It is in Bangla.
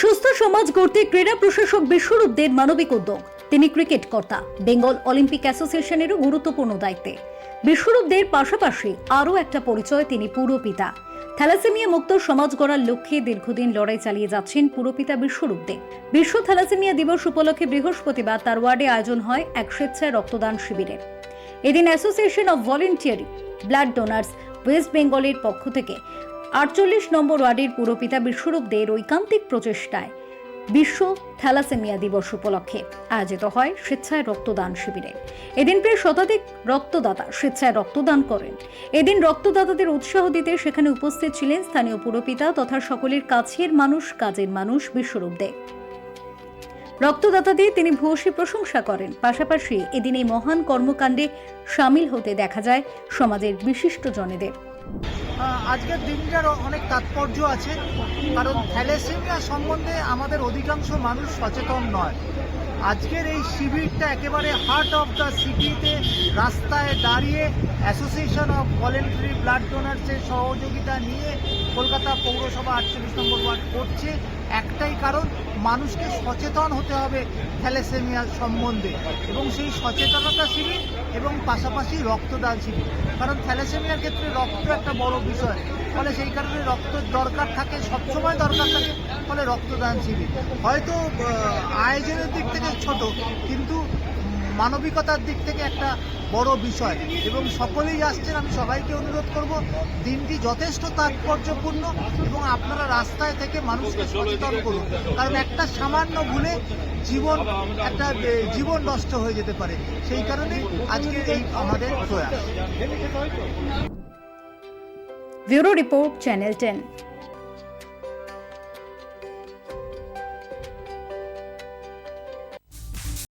সুস্থ সমাজ গড়তে ক্রীড়া প্রশাসক বিশ্বরূপদের মানবিক উদ্যোগ। তিনি ক্রিকেট কর্তা। বেঙ্গল অলিম্পিক অ্যাসোসিয়েশনেরও গুরুত্বপূর্ণ দায়িত্বে। বিশ্বরূপদের পাশাপাশি আরও একটা পরিচয় তিনি পুরপিতা থ্যালাসেমিয়া মুক্ত সমাজ গড়ার লক্ষ্যে দীর্ঘদিন লড়াই চালিয়ে যাচ্ছেন পুরপিতা বিশ্বরূপদে বিশ্ব থ্যালাসেমিয়া দিবস উপলক্ষে বৃহস্পতিবার তার ওয়ার্ডে আয়োজন হয় এক স্বেচ্ছায় রক্তদান শিবিরের। এদিন association of voluntary, blood donors, West বেঙ্গলের পক্ষ থেকে আটচল্লিশ নম্বর ওয়ার্ডের পুরপিতা বিশ্বরূপদের ঐকান্তিক প্রচেষ্টায় বিশ্ব থ্যালাসেমিয়া দিবস উপলক্ষে আয়োজিত হয় স্বেচ্ছায় রক্তদান শিবিরে। এদিন প্রায় শতাধিক রক্তদাতা স্বেচ্ছায় রক্তদান করেন। এদিন রক্তদাতাদের উৎসাহ দিতে সেখানে উপস্থিত ছিলেন স্থানীয় পুরপিতা তথা সকলের কাছের মানুষ, কাজের মানুষ বিশ্বরূপ দে। রক্তদাতাদের তিনি ভূয়সী প্রশংসা করেন। পাশাপাশি এদিন এই মহান কর্মকাণ্ডে সামিল হতে দেখা যায় সমাজের বিশিষ্ট জনেদের আজকের দিনটার অনেক তাৎপর্য আছে, কারণ থ্যালেসেমিয়া সম্বন্ধে আমাদের অধিকাংশ মানুষ সচেতন নয়। আজকের এই শিবিরটা একেবারে হার্ট অফ দ্য সিটিতে রাস্তায় দাঁড়িয়ে অ্যাসোসিয়েশন অফ ভলেন্টারি ব্লাড ডোনার্সের সহযোগিতা নিয়ে কলকাতা পৌরসভা আটচল্লিশ নম্বর ওয়ার্ড করছে। একটাই কারণ, মানুষকে সচেতন হতে হবে থ্যালেসেমিয়া সম্বন্ধে। এবং সেই সচেতনতা শিবির এবং পাশাপাশি রক্তদান শিবির। কারণ থ্যালাসেমিয়ার ক্ষেত্রে রক্ত একটা বড় বিষয়। ফলে সেই কারণে রক্ত দরকার থাকে, সবসময় দরকার থাকে, ফলে রক্তদান শিবির। হয়তো আয়োজনের দিক থেকে ছোট, কিন্তু মানবিকতার দিক থেকে একটা বড় বিষয়। এবং সকলেই আসছেন, আমি সবাইকে অনুরোধ করব, দিনটি যথেষ্ট তাৎপর্যপূর্ণ এবং আপনারা রাস্তায় থেকে মানুষকে সচেতন করুন। কারণ একটা সামান্য ভুলে জীবন, একটা জীবন নষ্ট হয়ে যেতে পারে। সেই কারণে আজকে এই আমাদের প্রয়াস। Bureau report, channel ten.